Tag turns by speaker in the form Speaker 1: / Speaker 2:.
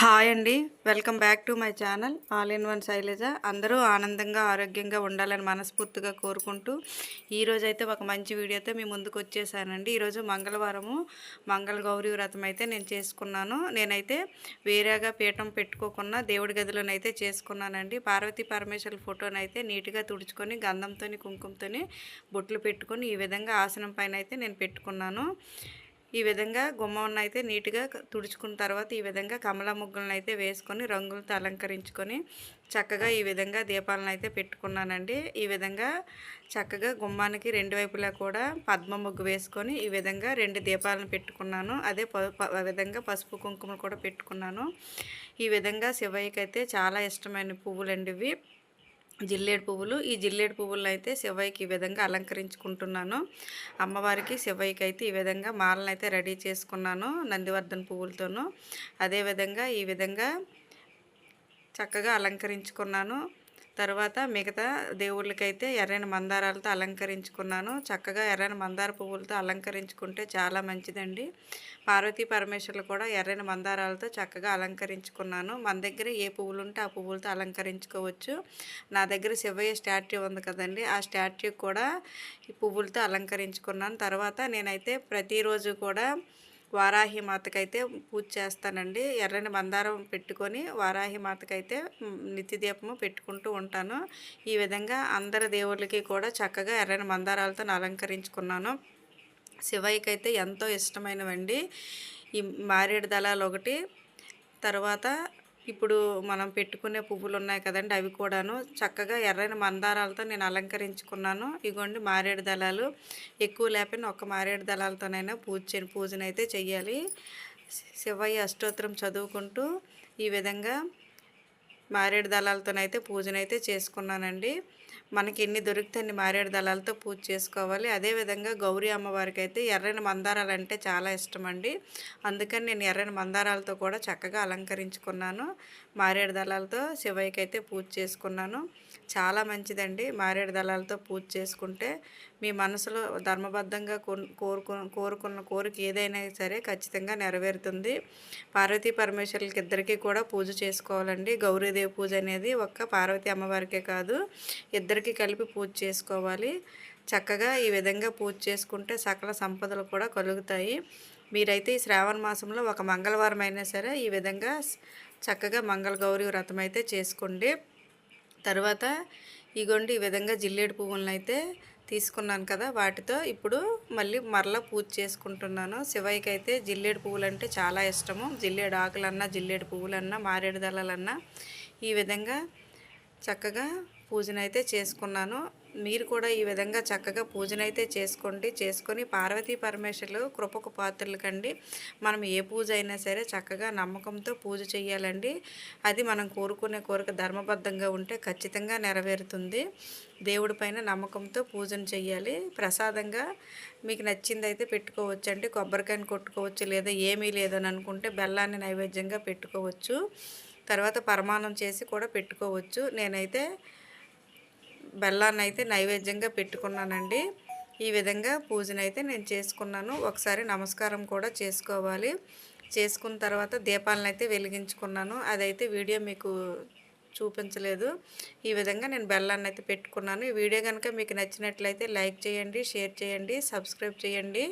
Speaker 1: Hi అండి. Welcome back to my channel. All in one Sailaja. అందరూ ఆనందంగా ఆరోగ్యంగా ఉండాలని మనస్ఫూర్తిగా కోరుకుంటూ ఈరోజు అయితే ఒక మంచి వీడియోతో మీ ముందుకు వచ్చేసానండి. ఈరోజు మంగళవారము. మంగళ గౌరీ వ్రతం అయితే నేను చేసుకున్నాను. నేనైతే వేరేగా పీఠం పెట్టుకోకుండా దేవుడి గదిలోనైతే చేసుకున్నానండి. పార్వతీ పరమేశ్వరుల ఫోటోనైతే నీట్గా తుడుచుకొని గంధంతో కుంకుమతో బొట్లు పెట్టుకొని ఈ విధంగా ఆసనం పైన అయితే నేను పెట్టుకున్నాను. ఈ విధంగా గుమ్మವನ್ನು అయితే నీట్గా తుడుచుకున్న తర్వాత ఈ విధంగా కమల ముగ్గులను అయితే వేసుకొని రంగులతో అలంకరించుకొని చక్కగా ఈ విధంగా దీపాలను అయితే పెట్టుకున్నానండి. ఈ విధంగా చక్కగా గుమ్మానికి రెండు వైపులా కూడా పద్మ ముగ్గు వేసుకొని ఈ విధంగా రెండు దీపాలను పెట్టుకున్నాను. అదే విధంగా పసుపు కుంకుమలు కూడా పెట్టుకున్నాను. ఈ విధంగా శివయ్యకైతే చాలా ఇష్టమైన పువ్వులండి ఇవి జిల్లేడు పువ్వులు. ఈ జిల్లేడు పువ్వులను అయితే శివయ్యకి ఈ విధంగా అలంకరించుకుంటున్నాను. అమ్మవారికి శివయ్యకి అయితే ఈ విధంగా మాలను అయితే రెడీ చేసుకున్నాను నందివర్ధన్ పువ్వులతోనూ. అదేవిధంగా ఈ విధంగా చక్కగా అలంకరించుకున్నాను. తర్వాత మిగతా దేవుళ్ళకైతే ఎర్రని మందారాలతో అలంకరించుకున్నాను. చక్కగా ఎర్రని మందార పువ్వులతో అలంకరించుకుంటే చాలా మంచిదండి. పార్వతీ పరమేశ్వర్లు కూడా ఎర్రని మందారాలతో చక్కగా అలంకరించుకున్నాను. మన దగ్గర ఏ పువ్వులు ఉంటే ఆ పువ్వులతో అలంకరించుకోవచ్చు. నా దగ్గర శివయ్య స్టాట్యూ ఉంది కదండి ఆ స్టాట్యూ కూడా ఈ పువ్వులతో అలంకరించుకున్నాను. తర్వాత నేనైతే ప్రతిరోజు కూడా వారాహి మాతకైతే పూజ చేస్తానండి. ఎర్రని మందారం పెట్టుకొని వారాహి మాతకైతే నిత్యదీపము పెట్టుకుంటూ ఉంటాను. ఈ విధంగా అందరి దేవుళ్ళకి కూడా చక్కగా ఎర్రని మందారాలతో అలంకరించుకున్నాను. శివయ్యకైతే ఎంతో ఇష్టమైనవండి. ఈ మారేడు దళాలు ఒకటి తర్వాత ఇప్పుడు మనం పెట్టుకునే పువ్వులు ఉన్నాయి కదండి అవి కూడాను చక్కగా ఎర్రని మందారాలతో నేను అలంకరించుకున్నాను. ఇగోండి మారేడు దళాలు. ఎక్కువ లేకపోయినా ఒక మారేడు దళాలతోనైనా పూజ పూజనైతే చెయ్యాలి. శివయ్య అష్టోత్తరం చదువుకుంటూ ఈ విధంగా మారేడు దళాలతోనైతే పూజనైతే చేసుకున్నానండి. మనకి ఎన్ని దొరికితే అన్ని మారేడు దళాలతో పూజ చేసుకోవాలి. అదేవిధంగా గౌరీ అమ్మవారికి అయితే ఎర్రని మందారాలు అంటే చాలా ఇష్టం అండి అందుకని నేను ఎర్రని మందారాలతో కూడా చక్కగా అలంకరించుకున్నాను. మారేడు దళాలతో శివయ్యకి అయితే పూజ చేసుకున్నాను. చాలా మంచిదండి మారేడు దళాలతో పూజ చేసుకుంటే. మీ మనసులో ధర్మబద్ధంగా కోరుకు కోరుకున్న కోరిక ఏదైనా సరే ఖచ్చితంగా నెరవేరుతుంది. పార్వతీ పరమేశ్వరులకి ఇద్దరికీ కూడా పూజ చేసుకోవాలండి. గౌరీ గౌరీదేవి పూజ అనేది ఒక్క పార్వతి అమ్మవారికే కాదు ఇద్దరికి కలిపి పూజ చేసుకోవాలి. చక్కగా ఈ విధంగా పూజ చేసుకుంటే సకల సంపదలు కూడా కలుగుతాయి. మీరైతే ఈ శ్రావణ మాసంలో ఒక మంగళవారం అయినా సరే ఈ విధంగా చక్కగా మంగళగౌరి వ్రతం అయితే చేసుకోండి. తర్వాత ఇగోండి ఈ విధంగా జిల్లేడు పువ్వులను అయితే తీసుకున్నాను కదా వాటితో. ఇప్పుడు మళ్ళీ మరలా పూజ చేసుకుంటున్నాను. శివయ్యకి అయితే జిల్లేడు పువ్వులు అంటే చాలా ఇష్టము. జిల్లేడు ఆకులన్నా జిల్లేడు పువ్వులన్నా మారేడు దళాలన్నా ఈ విధంగా చక్కగా పూజనైతే చేసుకున్నాను. మీరు కూడా ఈ విధంగా చక్కగా పూజనైతే చేసుకోండి. చేసుకొని పార్వతీ పరమేశ్వరులు కృపకు పాత్రలు కండి. మనం ఏ పూజ అయినా సరే చక్కగా నమ్మకంతో పూజ చేయాలండి అది మనం కోరుకునే కోరిక ధర్మబద్ధంగా ఉంటే ఖచ్చితంగా నెరవేరుతుంది. దేవుడి పైన నమ్మకంతో పూజను చేయాలి ప్రసాదంగా మీకు నచ్చింది అయితే పెట్టుకోవచ్చు అండి కొబ్బరికాయని కొట్టుకోవచ్చు లేదా ఏమీ లేదని అనుకుంటే బెల్లాన్ని నైవేద్యంగా పెట్టుకోవచ్చు. తర్వాత పరమాణం చేసి కూడా పెట్టుకోవచ్చు. నేనైతే బెల్లాన్ని అయితే నైవేద్యంగా పెట్టుకున్నానండి. ఈ విధంగా పూజనైతే నేను చేసుకున్నాను. ఒకసారి నమస్కారం కూడా చేసుకోవాలి. చేసుకున్న తర్వాత దీపాలను అయితే వెలిగించుకున్నాను. అదైతే వీడియో మీకు చూపించలేదు. ఈ విధంగా నేను బెల్లాన్ని అయితే పెట్టుకున్నాను. ఈ వీడియో కనుక మీకు నచ్చినట్లయితే లైక్ చేయండి షేర్ చేయండి సబ్స్క్రైబ్ చేయండి.